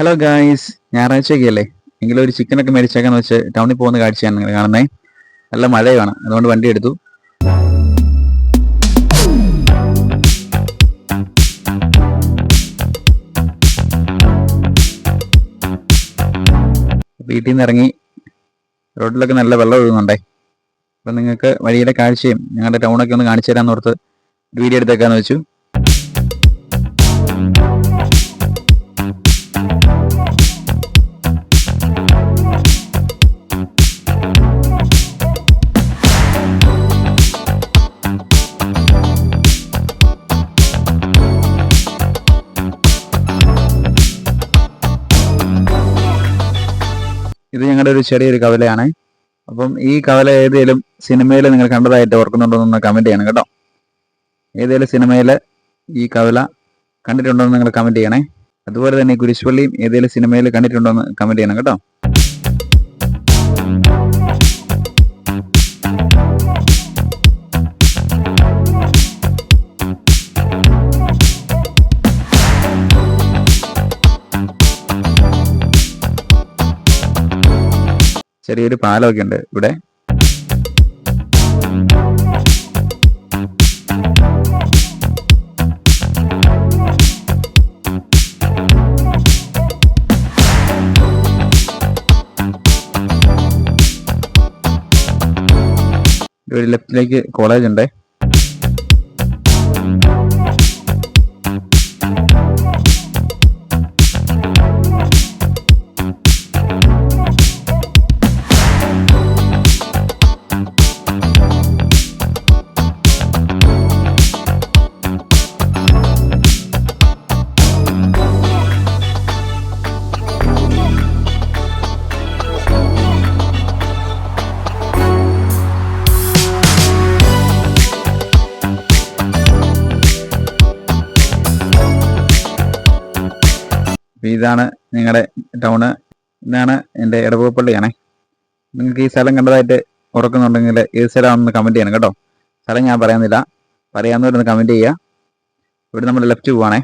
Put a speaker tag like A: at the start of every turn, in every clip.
A: Hello guys ഞായറാഴ്ചയൊക്കെയല്ലേ? എങ്കിലും ഒരു ചിക്കനൊക്കെ മേടിച്ചേക്കാന്ന് വെച്ച് ടൗണിൽ പോകുന്ന കാഴ്ചയാണ് നിങ്ങൾ കാണുന്നത് നല്ല മഴയാണ്. അതുകൊണ്ട് വണ്ടി എടുത്തു. വീട്ടിൽ നിന്ന് ഇറങ്ങി റോഡിലൊക്കെ നല്ല വെള്ളം ഒഴുകുന്നുണ്ടേ. അപ്പം നിങ്ങൾക്ക് വഴിയിലെ കാഴ്ചയും ഞങ്ങളുടെ ടൗണൊക്കെ ഒന്ന് കാണിച്ചു തരാമെന്ന് ഓർത്ത് വീഡിയോ എടുത്തേക്കാന്ന് വെച്ചു. ഇത് ഞങ്ങളുടെ ഒരു ചെറിയൊരു കവലയാണ്. അപ്പം ഈ കവല ഏതെങ്കിലും സിനിമയിൽ നിങ്ങൾ കണ്ടതായിട്ട് ഓർക്കുന്നുണ്ടോ എന്ന് കമന്റ് ചെയ്യണം കേട്ടോ. ഏതെങ്കിലും സിനിമയിൽ ഈ കവല കണ്ടിട്ടുണ്ടോ എന്ന് നിങ്ങൾ കമന്റ് ചെയ്യണേ. അതുപോലെ തന്നെ കുരിശുപള്ളിയും ഏതെങ്കിലും സിനിമയിൽ കണ്ടിട്ടുണ്ടോ എന്ന് കമന്റ് ചെയ്യണം കേട്ടോ. ചെറിയൊരു പാലമൊക്കെ ഉണ്ട് ഇവിടെ. ഒരു ലെഫ്റ്റിലേക്ക് കോളേജ് ഉണ്ട്. അപ്പൊ ഇതാണ് നിങ്ങളുടെ ടൗണ്. ഇതാണ് എന്റെ ഇടവകപ്പള്ളിയാണേ നിങ്ങൾക്ക് ഈ സ്ഥലം കണ്ടതായിട്ട് ഉറക്കുന്നുണ്ടെങ്കിൽ ഏത് സ്ഥലമാണെന്ന് കമന്റ് ചെയ്യണം കേട്ടോ. സ്ഥലം ഞാൻ പറയുന്നില്ല പറയാവുന്നവരൊന്ന് കമന്റ് ചെയ്യുക. ഇവിടെ നമ്മൾ ലെഫ്റ്റ് പോവാണേ.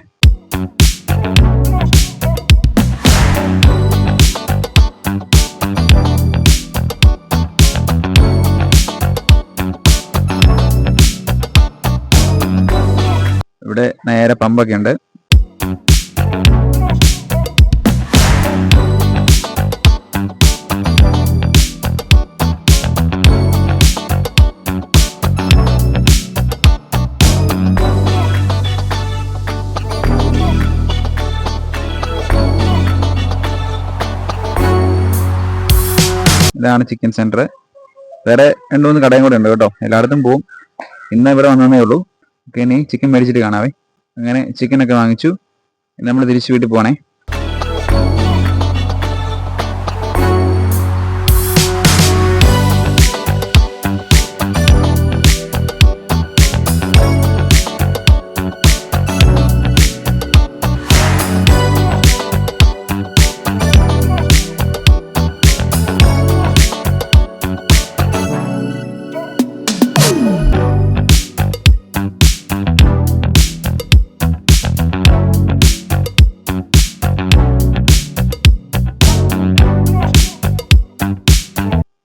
A: ഇവിടെ നേരെ പമ്പൊക്കെ ഉണ്ട്. ഇതാണ് ചിക്കൻ സെന്റർ വേറെ രണ്ടു മൂന്ന് കടയും കൂടെ ഉണ്ട് കേട്ടോ. എല്ലായിടത്തും പോവും. ഇന്ന് ഇവിടെ വന്നതേ ഉള്ളൂ. ഓക്കെ ഇനി ചിക്കൻ മേടിച്ചിട്ട് കാണാവേ. അങ്ങനെ ചിക്കൻ ഒക്കെ വാങ്ങിച്ചു. നമ്മൾ തിരിച്ചു വീട്ടിൽ പോണേ.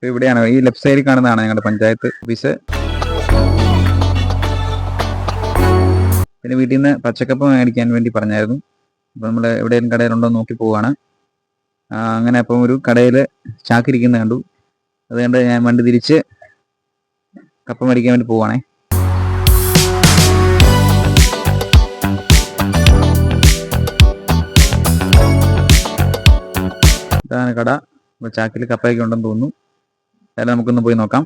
A: ഇവിടെയാണ്. ഈ ലെഫ്റ്റ് സൈഡിൽ കാണുന്നതാണ് ഞങ്ങളുടെ പഞ്ചായത്ത് ഓഫീസ് പിന്നെ വീട്ടിൽ നിന്ന് പച്ചക്കപ്പ് മേടിക്കാൻ വേണ്ടി പറഞ്ഞായിരുന്നു. അപ്പോൾ നമ്മൾ എവിടെയെങ്കിലും കടയിലുണ്ടോ നോക്കി പോവാണ്. അങ്ങനെ അപ്പം ഒരു കടയിൽ ചാക്കിരിക്കുന്ന കണ്ടു. അതുകൊണ്ട് ഞാൻ വണ്ടി തിരിച്ച് കപ്പ മേടിക്കാൻ വേണ്ടി പോവാണേ. ഇതാണ് കട. ചാക്കിൽ കപ്പയൊക്കെ ഉണ്ടെന്ന് തോന്നുന്നു. ഏതായാലും നമുക്കൊന്ന് പോയി നോക്കാം.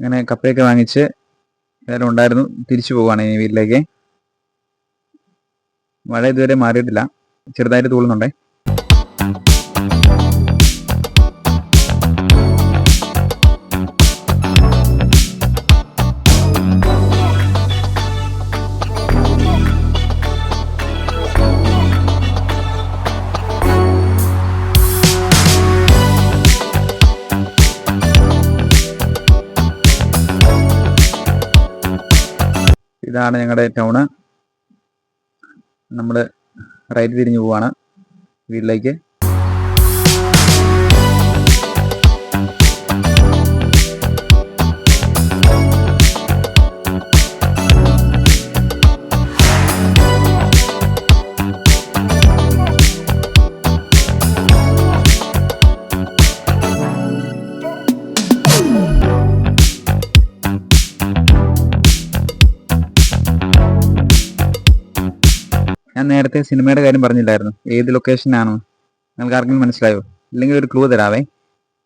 A: അങ്ങനെ കപ്പയൊക്കെ വാങ്ങിച്ച് ഏതായാലും ഉണ്ടായിരുന്നു. തിരിച്ചു പോവുകയാണ് ഇനി വീട്ടിലേക്ക്. മഴ ഇതുവരെ മാറിയിട്ടില്ല. ചെറുതായിട്ട് തൂളുന്നുണ്ടേ ഇതാണ് ഞങ്ങളുടെ ടൗണ്. നമ്മൾ റൈറ്റ് തിരിഞ്ഞു പോവാണ്. വീട്ടിലേക്ക്. ഞാൻ നേരത്തെ സിനിമയുടെ കാര്യം പറഞ്ഞില്ലായിരുന്നു. ഏത് ലൊക്കേഷനാണോ നിങ്ങൾക്ക് ആർക്കെങ്കിലും മനസ്സിലായോ? ഇല്ലെങ്കിൽ ഒരു ക്ലൂ തരാവേ.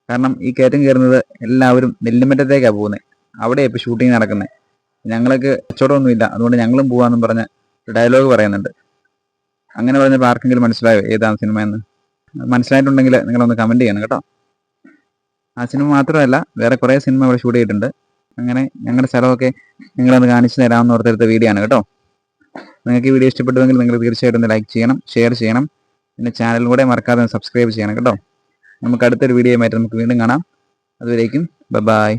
A: കാരണം ഈ കയറ്റം കയറുന്നത് എല്ലാവരും നെല്ലിമറ്റത്തേക്കാണ് പോകുന്നത് അവിടെ ഇപ്പോൾ ഷൂട്ടിംഗ് നടക്കുന്നത് ഞങ്ങൾക്ക് കച്ചവടമൊന്നുമില്ല. അതുകൊണ്ട് ഞങ്ങളും പോകാമെന്നും പറഞ്ഞ ഡയലോഗ് പറയുന്നുണ്ട്. അങ്ങനെ പറഞ്ഞപ്പോൾ ആർക്കെങ്കിലും മനസ്സിലായോ ഏതാണ് സിനിമ എന്ന്? മനസ്സിലായിട്ടുണ്ടെങ്കിൽ നിങ്ങളൊന്ന് കമന്റ് ചെയ്യണം കേട്ടോ. ആ സിനിമ മാത്രമല്ല വേറെ കുറേ സിനിമ ഇവിടെ ഷൂട്ട് ചെയ്തിട്ടുണ്ട്. അങ്ങനെ ഞങ്ങളുടെ സ്ഥലമൊക്കെ നിങ്ങളൊന്ന് കാണിച്ചു തരാമെന്ന് ഓർത്തെടുത്ത വീഡിയോ ആണ് കേട്ടോ. നിങ്ങൾക്ക് ഈ വീഡിയോ ഇഷ്ടപ്പെട്ടുവെങ്കിൽ നിങ്ങൾ തീർച്ചയായിട്ടും ലൈക്ക് ചെയ്യണം ഷെയർ ചെയ്യണം. പിന്നെ ചാനലും കൂടെ മറക്കാതെ സബ്സ്ക്രൈബ് ചെയ്യണം കേട്ടോ. നമുക്ക് അടുത്തൊരു വീഡിയോയുമായിട്ട് നമുക്ക് വീണ്ടും കാണാം. അതുവരേക്കും ബൈ